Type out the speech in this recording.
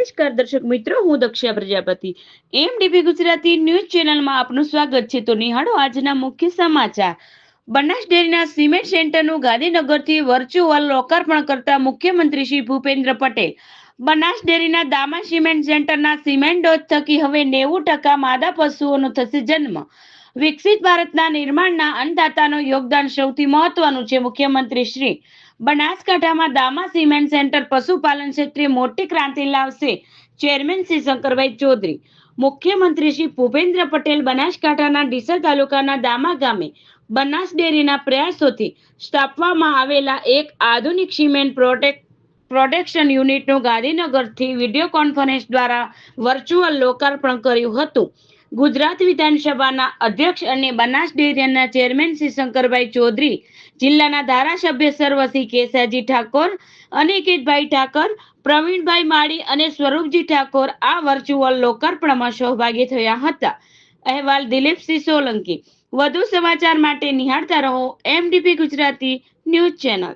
નમસ્કાર દર્શક મિત્રો, હું દક્ષા પ્રજાપતિ. એમડીપી ગુજરાતી ન્યૂઝ ચેનલમાં આપનું સ્વાગત છે. તો નિહાળો આજના મુખ્ય સમાચાર. બનાસ ડેરીના સિમેન્ટ સેન્ટરનું ગાંધીનગરથી વર્ચ્યુઅલ લોકાર્પણ કરતા મુખ્યમંત્રી શ્રી ભૂપેન્દ્ર પટેલ. બનાસ ડેરીના દામા સિમેન્ટ સેન્ટરના સિમેન્ટ ડોઝ થકી હવે નેવું ટકા માદા પશુઓનો થશે જન્મ. વિકસિત ભારતના નિર્માણના અન્નદાતાનું યોગદાન સૌથી મહત્વનું છે, મુખ્યમંત્રી શ્રી. બનાસકાંઠામાં દામા સિમેન્ટ સેન્ટર પશુપાલન ક્ષેત્રે મોટી ક્રાંતિ લાવશે, ચેરમેન શ્રી શંકરભાઈ ચૌધરી. મુખ્યમંત્રી શ્રી ભૂપેન્દ્ર પટેલ બનાસકાંઠાના ડીસા તાલુકાના દામા ગામે બનાસ ડેરીના પ્રયાસોથી સ્થાપવામાં આવેલા એક આધુનિક સિમેન્ટ પ્રોટેક્ટ પ્રોડક્શન યુનિટનું ગાંધીનગરથી વીડિયો કોન્ફરન્સ દ્વારા વર્ચ્યુઅલ લોકાર્પણ કર્યું હતું. ગુજરાત વિધાનસભાના અધ્યક્ષ અને બનાસ ડેરીના ચેરમેન શ્રી શંકરભાઈ ચૌધરી, જિલ્લાના ધારાસભ્ય સર્વશ્રી કેસાજી ઠાકોર અનિકેતભાઈ ઠાકર, પ્રવીણભાઈ માળી અને સ્વરૂપજી ઠાકોર આ વર્ચ્યુઅલ લોકાર્પણમાં સહભાગી થયા હતા. અહેવાલ દિલીપસિંહ સોલંકી. વધુ સમાચાર માટે નિહાળતા રહો એમડીપી ગુજરાતી ન્યૂઝ ચેનલ.